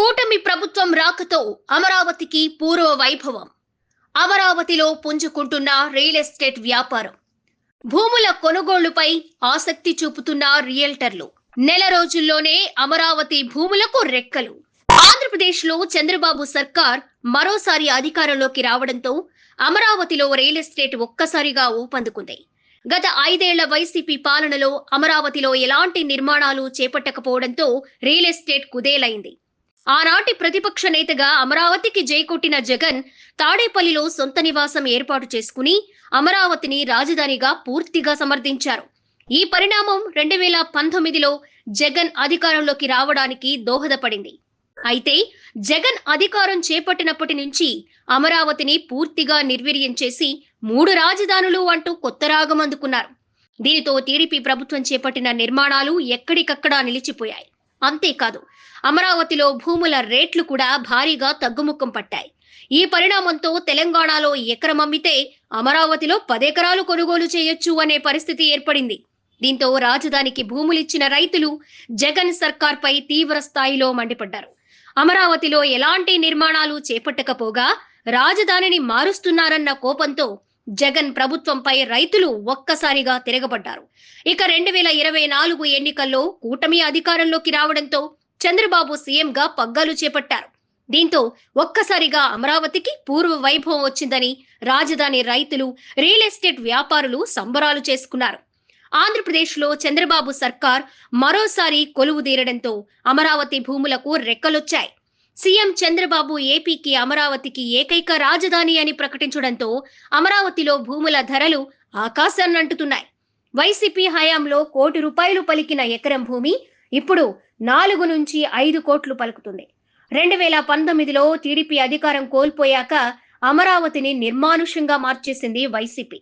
కూటమి ప్రభుత్వం రాకతో అమరావతికి పూర్వ వైభవం. అమరావతిలో పుంజుకుంటున్న రియల్ ఎస్టేట్ వ్యాపారం. భూముల కొనుగోళ్ళుపై ఆసక్తి చూపుతున్న రియల్టర్లు. నెల రోజుల్లోనే అమరావతి భూములకు రెక్కలు. ఆంధ్రప్రదేశ్లో చంద్రబాబు సర్కార్ మరోసారి అధికారంలోకి రావడంతో అమరావతిలో రియల్ ఎస్టేట్ ఒక్కసారిగా ఊపందుకుంది. గత ఐదేళ్ళ వైసీపీ పాలనలో అమరావతిలో ఎలాంటి నిర్మాణాలు చేపట్టకపోవడంతో రియల్ ఎస్టేట్ కుదేలైంది. ఆనాటి ప్రతిపక్ష నేతగా అమరావతికి జైకొట్టిన జగన్ తాడేపల్లిలో సొంత నివాసం ఏర్పాటు చేసుకుని అమరావతిని రాజధానిగా పూర్తిగా సమర్థించారు. ఈ పరిణామం రెండు వేల పంతొమ్మిదిలో జగన్ అధికారంలోకి రావడానికి దోహదపడింది. అయితే జగన్ అధికారం చేపట్టినప్పటి నుంచి అమరావతిని పూర్తిగా నిర్వీర్యం చేసి మూడు రాజధానులు అంటూ కొత్త రాగం అందుకున్నారు. దీనితో టీడీపీ ప్రభుత్వం చేపట్టిన నిర్మాణాలు ఎక్కడికక్కడా నిలిచిపోయాయి. అంతేకాదు అమరావతిలో భూముల రేట్లు కూడా భారీగా తగ్గుముఖం పట్టాయి. ఈ పరిణామంతో తెలంగాణలో ఎకరం అమ్మితే అమరావతిలో పదెకరాలు కొనుగోలు చేయొచ్చు అనే పరిస్థితి ఏర్పడింది. దీంతో రాజధానికి భూములిచ్చిన రైతులు జగన్ సర్కార్పై తీవ్ర స్థాయిలో మండిపడ్డారు. అమరావతిలో ఎలాంటి నిర్మాణాలు చేపట్టకపోగా రాజధానిని మారుస్తున్నారన్న కోపంతో జగన్ ప్రభుత్వంపై రైతులు ఒక్కసారిగా తిరగబడ్డారు. ఇక రెండు వేల ఇరవై నాలుగు ఎన్నికల్లో కూటమి అధికారంలోకి రావడంతో చంద్రబాబు సీఎంగా పగ్గాలు చేపట్టారు. దీంతో ఒక్కసారిగా అమరావతికి పూర్వ వైభవం వచ్చిందని రాజధాని రైతులు రియల్ ఎస్టేట్ వ్యాపారులు సంబరాలు చేసుకున్నారు. ఆంధ్రప్రదేశ్లో చంద్రబాబు సర్కార్ మరోసారి కొలువు తీరడంతో అమరావతి భూములకు రెక్కలొచ్చాయి. సీఎం చంద్రబాబు ఏపీకి అమరావతికి ఏకైక రాజధాని అని ప్రకటించడంతో అమరావతిలో భూముల ధరలు ఆకాశాన్నంటుతున్నాయి వైసీపీ హయాంలో కోటి రూపాయలు పలికిన ఎకరం భూమి ఇప్పుడు నాలుగు నుంచి ఐదు కోట్లు పలుకుతుంది. రెండు వేల పంతొమ్మిదిలో టీడీపీ అధికారం కోల్పోయాక అమరావతిని నిర్మానుష్యంగా మార్చేసింది వైసీపీ.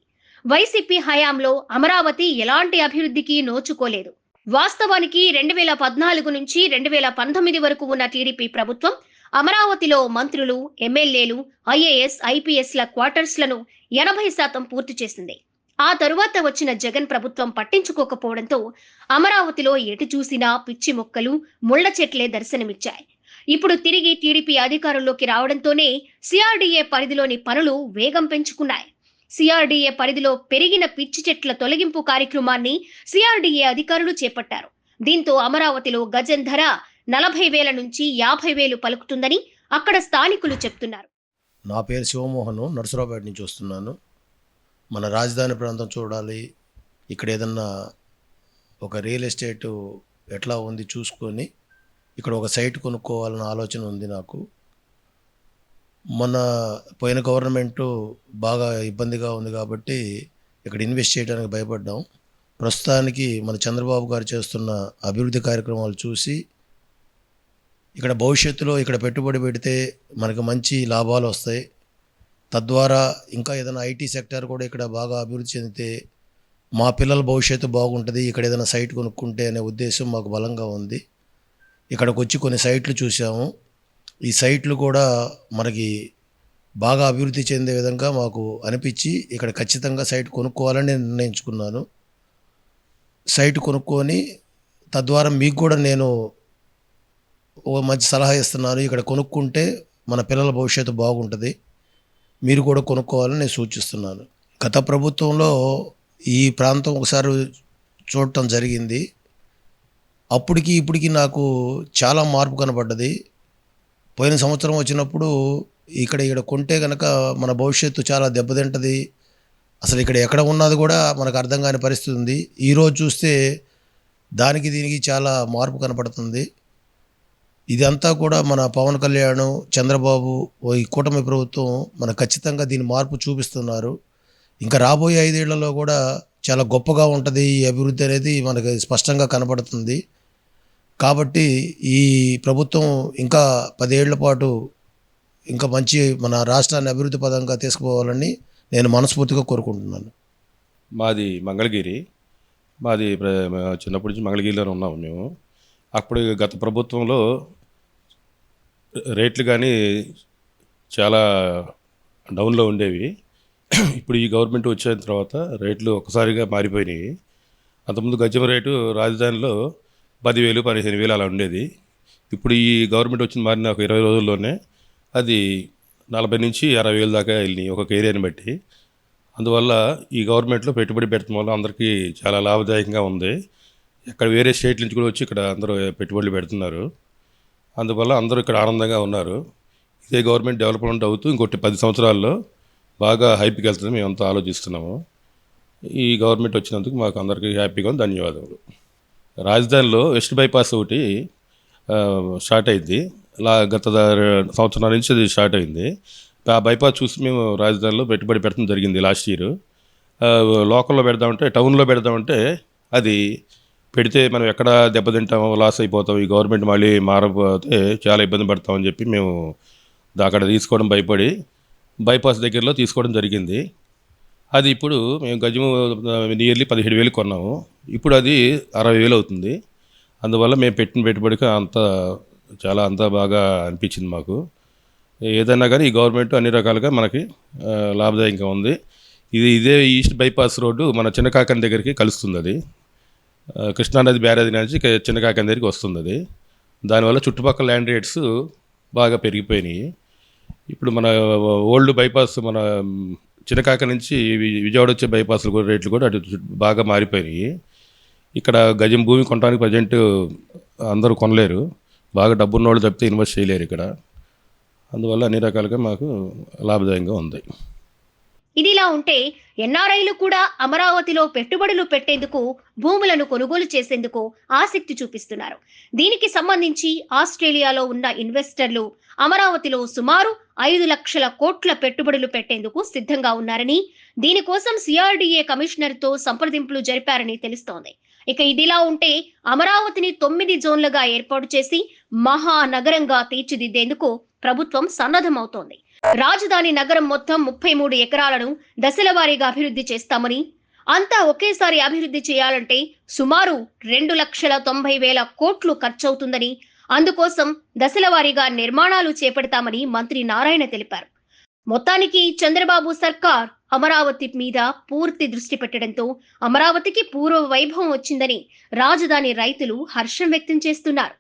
వైసీపీ హయాంలో అమరావతి ఎలాంటి అభివృద్ధికి నోచుకోలేదు. వాస్తవానికి రెండు వేల పద్నాలుగు నుంచి రెండు వేల పంతొమ్మిది వరకు ఉన్న టీడీపీ ప్రభుత్వం అమరావతిలో మంత్రులు ఎమ్మెల్యేలు ఐఏఎస్ ఐపీఎస్ల క్వార్టర్స్లను ఎనభై శాతం పూర్తి చేసింది. ఆ తరువాత వచ్చిన జగన్ ప్రభుత్వం పట్టించుకోకపోవడంతో అమరావతిలో ఎటు చూసినా పిచ్చి మొక్కలు ముళ్ళ చెట్లే దర్శనమిచ్చాయి. ఇప్పుడు తిరిగి టీడీపీ అధికారంలోకి రావడంతోనే సిఆర్డీఏ పరిధిలోని పనులు వేగం పెంచుకున్నాయి. సిఆర్డీఏ పరిధిలో పెరిగిన పిచ్చి చెట్ల తొలగింపు కార్యక్రమాన్ని సిఆర్డీఏ అధికారులు చేపట్టారు. దీంతో అమరావతిలో గజం ధర నలభై వేల నుంచి యాభై వేలు పలుకుతుందని అక్కడ స్థానికులు చెప్తున్నారు. నా పేరు శివమోహన్ నరసరావుపేట నుంచి వస్తున్నాను. మన రాజధాని ప్రాంతం చూడాలి. ఇక్కడ ఏదన్నా ఒక రియల్ ఎస్టేట్ ఎట్లా ఉంది చూసుకొని ఇక్కడ ఒక సైట్ కొనుక్కోవాలన్న ఆలోచన ఉంది నాకు. మొన్న పోయిన గవర్నమెంట్ బాగా ఇబ్బందిగా ఉంది కాబట్టి ఇక్కడ ఇన్వెస్ట్ చేయడానికి భయపడ్డాం. ప్రస్తుతానికి మన చంద్రబాబు గారు చేస్తున్న అభివృద్ధి కార్యక్రమాలు చూసి ఇక్కడ భవిష్యత్తులో ఇక్కడ పెట్టుబడి పెడితే మనకు మంచి లాభాలు వస్తాయి. తద్వారా ఇంకా ఏదైనా ఐటీ సెక్టర్ కూడా ఇక్కడ బాగా అభివృద్ధి చెందితే మా పిల్లల భవిష్యత్తు బాగుంటుంది. ఇక్కడ ఏదైనా సైట్ కొనుక్కుంటే అనే ఉద్దేశం మాకు బలంగా ఉంది. ఇక్కడికి వచ్చి కొన్ని సైట్లు చూసాము ఈ సైట్లు కూడా మనకి బాగా అభివృద్ధి చెందే విధంగా మాకు అనిపించి ఇక్కడ ఖచ్చితంగా సైట్ కొనుక్కోవాలని నిర్ణయించుకున్నాను. సైట్ కొనుక్కొని తద్వారా మీకు కూడా నేను ఓ మంచి సలహా ఇస్తున్నాను. ఇక్కడ కొనుక్కుంటే మన పిల్లల భవిష్యత్తు బాగుంటుంది. మీరు కూడా కొనుక్కోవాలని నేను సూచిస్తున్నాను. గత ప్రభుత్వంలో ఈ ప్రాంతం ఒకసారి చూడటం జరిగింది. అప్పటికి ఇప్పటికి నాకు చాలా మార్పు కనబడ్డది. పోయిన సంవత్సరం వచ్చినప్పుడు ఇక్కడ ఇక్కడ కొంటే కనుక మన భవిష్యత్తు చాలా దెబ్బతింటది. అసలు ఇక్కడ ఎక్కడ ఉన్నది కూడా మనకు అర్థం కాని పరిస్థితి ఉంది. ఈరోజు చూస్తే దానికి దీనికి చాలా మార్పు కనపడుతుంది. ఇదంతా కూడా మన పవన్ కళ్యాణ్ చంద్రబాబు ఓ ఈ కూటమి ప్రభుత్వం మన ఖచ్చితంగా దీని మార్పు చూపిస్తున్నారు. ఇంకా రాబోయే ఐదేళ్ళలో కూడా చాలా గొప్పగా ఉంటుంది ఈ అభివృద్ధి అనేది మనకి స్పష్టంగా కనబడుతుంది కాబట్టి ఈ ప్రభుత్వం ఇంకా పదేళ్ళ పాటు ఇంకా మంచి మన రాష్ట్రాన్ని అభివృద్ధి పదంగా తీసుకుపోవాలని నేను మనస్ఫూర్తిగా కోరుకుంటున్నాను. మాది మంగళగిరి. మాది చిన్నప్పటి నుంచి మంగళగిరిలోనే ఉన్నాము మేము. అప్పుడు గత ప్రభుత్వంలో రేట్లు కానీ చాలా డౌన్లో ఉండేవి. ఇప్పుడు ఈ గవర్నమెంట్ వచ్చిన తర్వాత రేట్లు ఒకసారిగా మారిపోయినాయి. అంతకుముందు గజం రేటు రాజధానిలో పదివేలు పదిహేను వేలు అలా ఉండేది. ఇప్పుడు ఈ గవర్నమెంట్ వచ్చిన మారిన ఒక ఇరవై రోజుల్లోనే అది నలభై నుంచి అరవై వేలు దాకా వెళ్ళినాయి ఒక్కొక్క ఏరియాని బట్టి. అందువల్ల ఈ గవర్నమెంట్లో పెట్టుబడి పెట్టడం వల్ల అందరికీ చాలా లాభదాయకంగా ఉంది. ఇక్కడ వేరే స్టేట్ నుంచి కూడా వచ్చి ఇక్కడ అందరూ పెట్టుబడులు పెడుతున్నారు. అందువల్ల అందరూ ఇక్కడ ఆనందంగా ఉన్నారు. ఇదే గవర్నమెంట్ డెవలప్మెంట్ అవుతూ ఇంకొకటి పది సంవత్సరాల్లో బాగా హైప్కి వెళ్తుంది మేమంతా ఆలోచిస్తున్నాము. ఈ గవర్నమెంట్ వచ్చినందుకు మాకు అందరికీ హ్యాపీగా ఉంది. ధన్యవాదాలు రాజధానిలో వెస్ట్ బైపాస్ ఒకటి స్టార్ట్ అయింది. లా గత సంవత్సరాల సంవత్సరం నుంచి అది స్టార్ట్ అయింది. ఆ బైపాస్ చూసి మేము రాజధానిలో పెట్టుబడి పెట్టడం జరిగింది లాస్ట్ ఇయర్. లోకల్లో పెడదామంటే టౌన్లో పెడదామంటే అది పెడితే మనం ఎక్కడ దెబ్బతింటామో లాస్ అయిపోతాం ఈ గవర్నమెంట్ మళ్ళీ మారకపోతే చాలా ఇబ్బంది పడతామని చెప్పి మేము అక్కడ తీసుకోవడం భయపడి బైపాస్ దగ్గరలో తీసుకోవడం జరిగింది. అది ఇప్పుడు మేము గజము నియర్లీ పదిహేడు వేలు కొన్నాము. ఇప్పుడు అది అరవై వేలు అవుతుంది. అందువల్ల మేము పెట్టిన పెట్టుబడికి అంత చాలా అంతా బాగా అనిపించింది మాకు. ఏదైనా కానీ ఈ గవర్నమెంట్ అన్ని రకాలుగా మనకి లాభదాయకంగా ఉంది. ఇది ఇదే ఈస్ట్ బైపాస్ రోడ్డు మన చిన్నకాకన్ దగ్గరికి కలుస్తుంది అది కృష్ణానది బ్యారేజ్ నుంచి చిన్నకాకన్ దగ్గరికి వస్తుంది అది దానివల్ల చుట్టుపక్కల ల్యాండ్ రేట్స్ బాగా పెరిగిపోయినాయి. ఇప్పుడు మన ఓల్డ్ బైపాస్ మన చిన్నకాక నుంచి వి- విజయవాడ వచ్చే బైపాస్ కూడా రేట్లు కూడా అటు బాగా మారిపోయినాయి. ఇక్కడ గజం భూమి కొనడానికి ప్రజెంట్ అందరూ కొనలేరు. బాగా డబ్బున్న వాళ్ళు తప్పితే ఇన్వెస్ట్ చేయలేరు ఇక్కడ. అందువల్ల అన్ని రకాలుగా మాకు లాభదాయంగా ఉంది. ఇదిలా ఉంటే ఎన్ఆర్ఐలు కూడా అమరావతిలో పెట్టుబడులు పెట్టేందుకు భూములను కొనుగోలు చేసేందుకు ఆసక్తి చూపిస్తున్నారు. దీనికి సంబంధించి ఆస్ట్రేలియాలో ఉన్న ఇన్వెస్టర్లు అమరావతిలో సుమారు ఐదు లక్షల కోట్ల పెట్టుబడులు పెట్టేందుకు సిద్ధంగా ఉన్నారని దీనికోసం సిఆర్డీఏ కమిషనర్తో సంప్రదింపులు జరిపారని తెలుస్తోంది. ఇక ఇదిలా ఉంటే అమరావతిని తొమ్మిది జోన్లుగా ఏర్పాటు చేసి మహానగరంగా తీర్చిదిద్దేందుకు ప్రభుత్వం సన్నద్ధమవుతోంది. రాజధాని నగరం మొత్తం ముప్పై మూడు ఎకరాలను దశలవారీగా అభివృద్ధి చేస్తామని అంతా ఒకేసారి అభివృద్ధి చేయాలంటే సుమారు రెండు లక్షల తొంభై వేల కోట్లు ఖర్చవుతుందని అందుకోసం దశలవారీగా నిర్మాణాలు చేపడతామని మంత్రి నారాయణ తెలిపారు. మొత్తానికి చంద్రబాబు సర్కార్ అమరావతి మీద పూర్తి దృష్టి పెట్టడంతో అమరావతికి పూర్వ వైభవం వచ్చిందని రాజధాని రైతులు హర్షం వ్యక్తం చేస్తున్నారు.